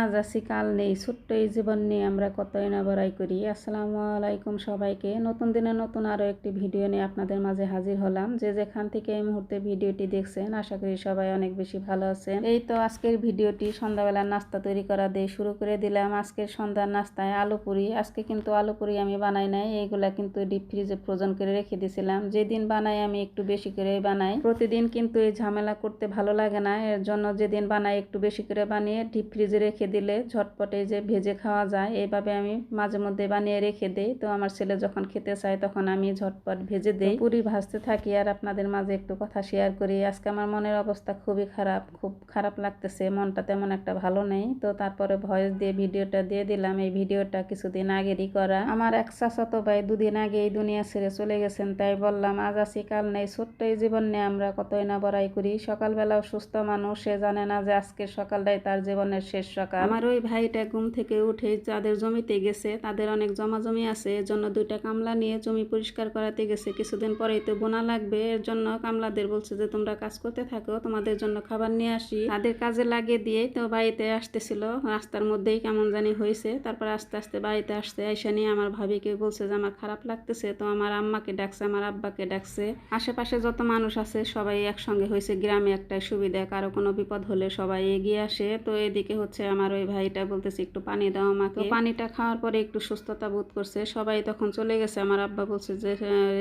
আজ আছি কাল নেই, ছোট্ট এই জীবন নিয়ে আমরা কতই না বড়াই করি। আসসালামু আলাইকুম সবাইকে। নতুন দিনে নতুন আরও একটি ভিডিও নিয়ে আপনাদের মাঝে হাজির হলাম। যে যেখান থেকে এই মুহূর্তে ভিডিওটি দেখছেন, আশা করি সবাই অনেক বেশি ভালো আছেন। এই তো আজকের ভিডিওটি সন্ধ্যাবেলার নাস্তা তৈরি করা দিয়ে শুরু করে দিলাম। আজকের সন্ধ্যার নাস্তায় আলু পুরি। আজকে কিন্তু আলু পুরি আমি বানাই নাই এইগুলা কিন্তু ডিপ ফ্রিজে ফ্রোজন করে রেখে দিয়েছিলাম। যেদিন বানাই আমি একটু বেশি করে বানাই। প্রতিদিন কিন্তু এই ঝামেলা করতে ভালো লাগে না, এর জন্য যেদিন বানাই একটু বেশি করে বানিয়ে ডিপ ফ্রিজে রেখে রেখে দিলে ঝটপটে যে ভেজে খাওয়া যায় এইভাবে আমি মাঝে মধ্যে বানিয়ে রেখে দিই। তো আমার ছেলে যখন খেতে চায় তখন আমি ঝটপট ভেজে দিই। পুরি ভাজতে থাকি আর আপনাদের মাঝে একটু কথা শেয়ার করি। আজকে আমার মনের অবস্থা খুবই খারাপ খুব খারাপ লাগতেছে মনটা তেমন একটা ভালো নেই। তো তারপরে ভয়েস দিয়ে ভিডিওটা দিয়ে দিলাম। এই ভিডিওটা কিছুদিন আগেরই করা। আমার এক চাচাতো ভাই দুদিন আগে এই দুনিয়া ছেড়ে চলে গেছেন তাই বললাম আজ আছি কাল নেই। ছোট্ট এই জীবন নিয়ে আমরা কতই না বড়াই করি। সকালবেলাও সুস্থ মানুষ সে জানে না যে আজকের সকালটাই তার জীবনের শেষ সকাল। সকাল আমার ওই ভাইটা ঘুম থেকে উঠে যাদের জমিতে গেছে, তাদের অনেক জমা জমি আছে এর জন্য দুইটা কামলা নিয়ে জমি পরিষ্কার করাতে গেছে। কিছুদিন পরেই তো বোনা লাগবে, এর জন্য কামলাদের বলছে যে, তোমরা কাজ করতে থাকো, তোমাদের জন্য খাবার নিয়ে আসি। তাদের কাজে লাগিয়ে দিয়ে তো বাড়িতে আসতেছিল। রাস্তার মধ্যেই কেমন জানি হয়েছে। তারপর আস্তে আস্তে বাড়িতে আসতে এসে নিয়ে আমার ভাবিকে বলছে যে, আমার খারাপ লাগতেছে তো আমার আম্মাকে ডাকছে, আমার আব্বাকে ডাকছে। আশেপাশে যত মানুষ আছে, সবাই একসঙ্গে হয়েছে। গ্রামে একটাই সুবিধা, কারও কোনো বিপদ হলে সবাই এগিয়ে আসে। তো এদিকে হচ্ছে আমার ওই ভাইটা বলতেছে, একটু পানি দাও আমাকে। পানিটা খাওয়ার পরে একটু সুস্থতা বোধ করছে। সবাই তখন চলে গেছে। আমার আব্বা বলছে যে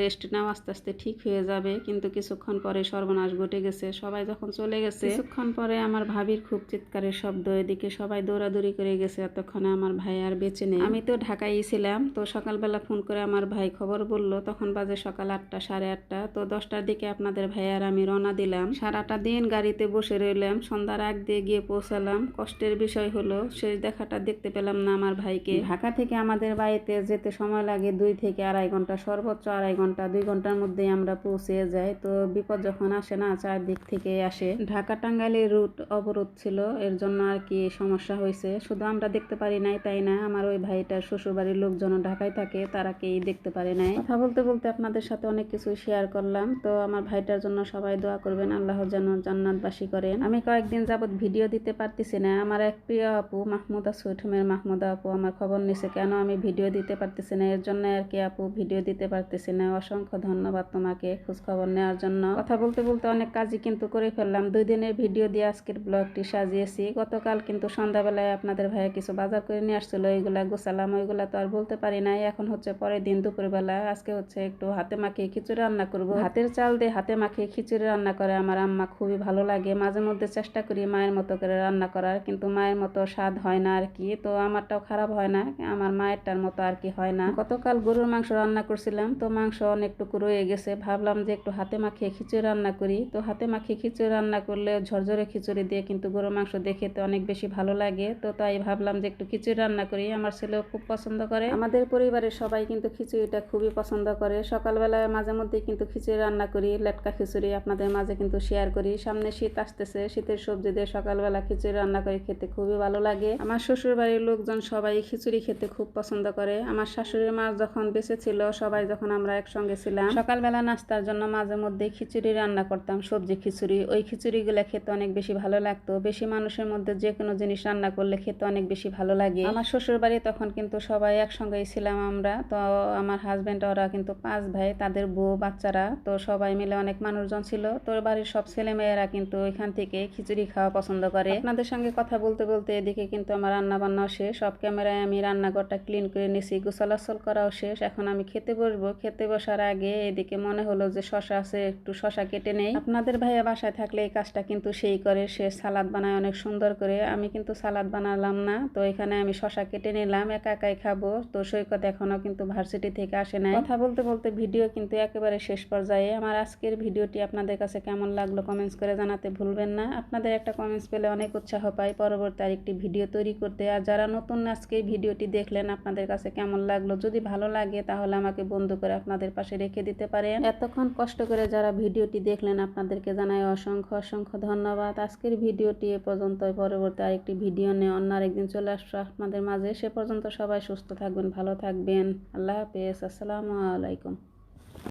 রেস্ট নাও, আস্তে আস্তে ঠিক হয়ে যাবে। কিন্তু কিছুক্ষণ পরে সর্বনাশ ঘটে গেছে। সবাই যখন চলে গেছে, কিছুক্ষণ পরে আমার ভাবির খুব চিৎকারের শব্দ এদিকে সবাই দৌড়াদৌড়ি করে গেছে। এতক্ষণে আমার ভাই আর বেঁচে নেই। আমি তো ঢাকায় ছিলাম, তো সকালবেলা ফোন করে আমার ভাই খবর বলল, তখন বাজে সকাল আটটা, সাড়ে আটটা। তো দশটার দিকে আপনাদের ভাই আর আমি রওনা দিলাম। সারাটা দিন গাড়িতে বসে রইলাম। সন্ধ্যার আগ দিয়ে গিয়ে পৌঁছালাম। কষ্টের বিষয় হলো সেই দেখাটা দেখতে পেলাম না আমার ভাইকে। ঢাকা থেকে আমাদের বাড়িতে যেতে সময় লাগে দুই থেকে আড়াই ঘণ্টা, সর্বোচ্চ আড়াই ঘণ্টা, দুই ঘণ্টার মধ্যেই আমরা পৌঁছে যাই। তো বিপদ যখন আসে না, চারদিক থেকে আসে। ঢাকা টাঙ্গাইলের রুট অবরোধ ছিল, এর জন্য আর কি সমস্যা হয়েছে। শুধু আমরা দেখতে পারি নাই, তাই না? আমার ওই ভাইটার শ্বশুর বাড়ির লোকজন ঢাকায় থাকে, তারা কেই দেখতে পারে নাই। কথা বলতে বলতে আপনাদের সাথে অনেক কিছু শেয়ার করলাম। তো আমার ভাইটার জন্য সবাই দোয়া করবেন, আল্লাহ যেন জান্নাতবাসী করেন। আমি কয়েকদিন যাবত ভিডিও দিতে পারতেছি না। আমার এক প্রিয় আপু, মাহমুদা সুইটমের মাহমুদা আপু, আমার খবর নিছে কেন আমি ভিডিও দিতে পারতেছি না? এর জন্য আর কি আপু ভিডিও দিতে পারতেছি না। অসংখ্য ধন্যবাদ তোমাকে খোঁজ খবর নেওয়ার জন্য। কথা বলতে বলতে অনেক কাজই কিন্তু করে ফেললাম। দুই দিনের ভিডিও দিয়ে আজকের ব্লগটি সাজিয়েছি। গতকাল কিন্তু সন্ধ্যাবেলায় আপনাদের ভাইয়া কিছু বাজার করে নিয়ে আসছিল। ওইগুলা গোসালাম ওইগুলা তো আর বলতে পারি নাই। এখন হচ্ছে পরের দিন দুপুরবেলা। আজকে হচ্ছে একটু হাতে মাখিয়ে খিচুড়ি রান্না করব। হাতের চাল দিয়ে হাতে মাখিয়ে খিচুড়ি রান্না করে আমার আম্মা খুবই ভালো লাগে। মাঝে মধ্যে চেষ্টা করি মায়ের মতো করে রান্না করার, কিন্তু মায়ের মতো স্বাদ হয় না আর কি, তো আমারটাও খারাপ হয় না, আমার মায়েরটার মতো আর কি হয় না। গতকাল গরুর মাংস রান্না করছিলাম, তো মাংস অনেকটুকু রয়ে গেছে, ভাবলাম যে একটু হাতে মাখিয়ে খিচুড়ি রান্না করি, তো হাতে মাখিয়ে খিচুড়ি রান্না করলে ঝরঝরে খিচুড়ি দিয়ে কিন্তু গরুর মাংস দেখে তো অনেক বেশি ভালো লাগে, তো তাই ভাবলাম যে একটু খিচুড়ি রান্না করি, আমার ছেলেও খুব পছন্দ করে। আমাদের পরিবারের সবাই কিন্তু খিচুড়িটা খুবই পছন্দ করে, সকালবেলায় মাঝে মধ্যে কিন্তু খিচুড়ি রান্না করি, লেটকা খিচুড়ি আপনাদের মাঝে কিন্তু শেয়ার করি, সামনে শীত আসতেছে, শীতের সবজি দিয়ে সকালবেলা খিচুড়ি রান্না করে খেতে খুবই ভালো লাগে। আমার শ্বশুর বাড়ির লোকজন সবাই খিচুড়ি খেতে খুব পছন্দ করে। আমার শাশুড়ির মা যখন বেঁচে ছিল, সবাই যখন আমরা একসঙ্গে ছিলাম, সকালবেলা নাস্তার জন্য মাঝে মধ্যে খিচুড়ি রান্না করতাম, সবজি খিচুড়ি। ওই খিচুড়িগুলো খেতে অনেক বেশি ভালো লাগতো। বেশি মানুষের মধ্যে যে কোনো জিনিস রান্না করলে খেতে অনেক বেশি ভালো লাগে। আমার শ্বশুর বাড়ি তখন কিন্তু সবাই একসঙ্গেই ছিলাম আমরা। তো আমার হাজব্যান্ড ওরা কিন্তু পাঁচ ভাই, তাদের বউ, বাচ্চারা। তো সবাই মিলে অনেক মানুষজন ছিল। তোর বাড়ির সব ছেলে মেয়েরা কিন্তু ওইখান থেকে খিচুড়ি খাওয়া পছন্দ করে। আপনাদের সঙ্গে কথা বলতে বলতে এদিকে কিন্তু আমার রান্না বান্নাও শেষ। সব ক্যামেরায় আমি রান্নাঘরটা ক্লিন করে নিছি, গোসলাসল করাও শেষ। এখন আমি খেতে বসবো। খেতে বসার আগে এদিকে মনে হলো যে শশা আছে, একটু শশা কেটে নেই। আপনাদের ভাইয়া বাসায় থাকলে এই কাজটা কিন্তু সেই করে। সে সালাদ বানায় অনেক সুন্দর করে। আমি কিন্তু সালাদ বানালাম না। তো এখানে আমি শশা কেটে নিলাম। একা একাই খাব। তো সৈকত এখনও কিন্তু ভার্সিটি থেকে আসে নাই। কথা বলতে বলতে ভিডিও কিন্তু একেবারে শেষ পর্যায়ে। আমার আজকের ভিডিওটি আপনাদের কাছে কেমন লাগল কমেন্টস করে জানাতে ভুলবেন না। আপনাদের একটা কমেন্টস পেলে অনেক উৎসাহ পাই। পরবর্তী আরেকটি ভিডিও তৈরি করতে। আর যারা নতুন আজকে ভিডিওটি দেখলেন, আপনাদের কাছে কেমন লাগল? যদি ভালো লাগে, তাহলে আমাকে বন্ধু করে আপনাদের পাশে রেখে দিতে পারেন। এতক্ষণ কষ্ট করে যারা ভিডিওটি দেখলেন, আপনাদেরকে জানাই অসংখ্য অসংখ্য ধন্যবাদ। আজকের ভিডিওটি এ পর্যন্ত পরবর্তী আরেকটি ভিডিও নিয়ে অন্য আরেকদিন চলে আসব আপনাদের মাঝে। সে পর্যন্ত সবাই সুস্থ থাকবেন, ভালো থাকবেন। আল্লাহ হাফেজ। আসসালামু আলাইকুম।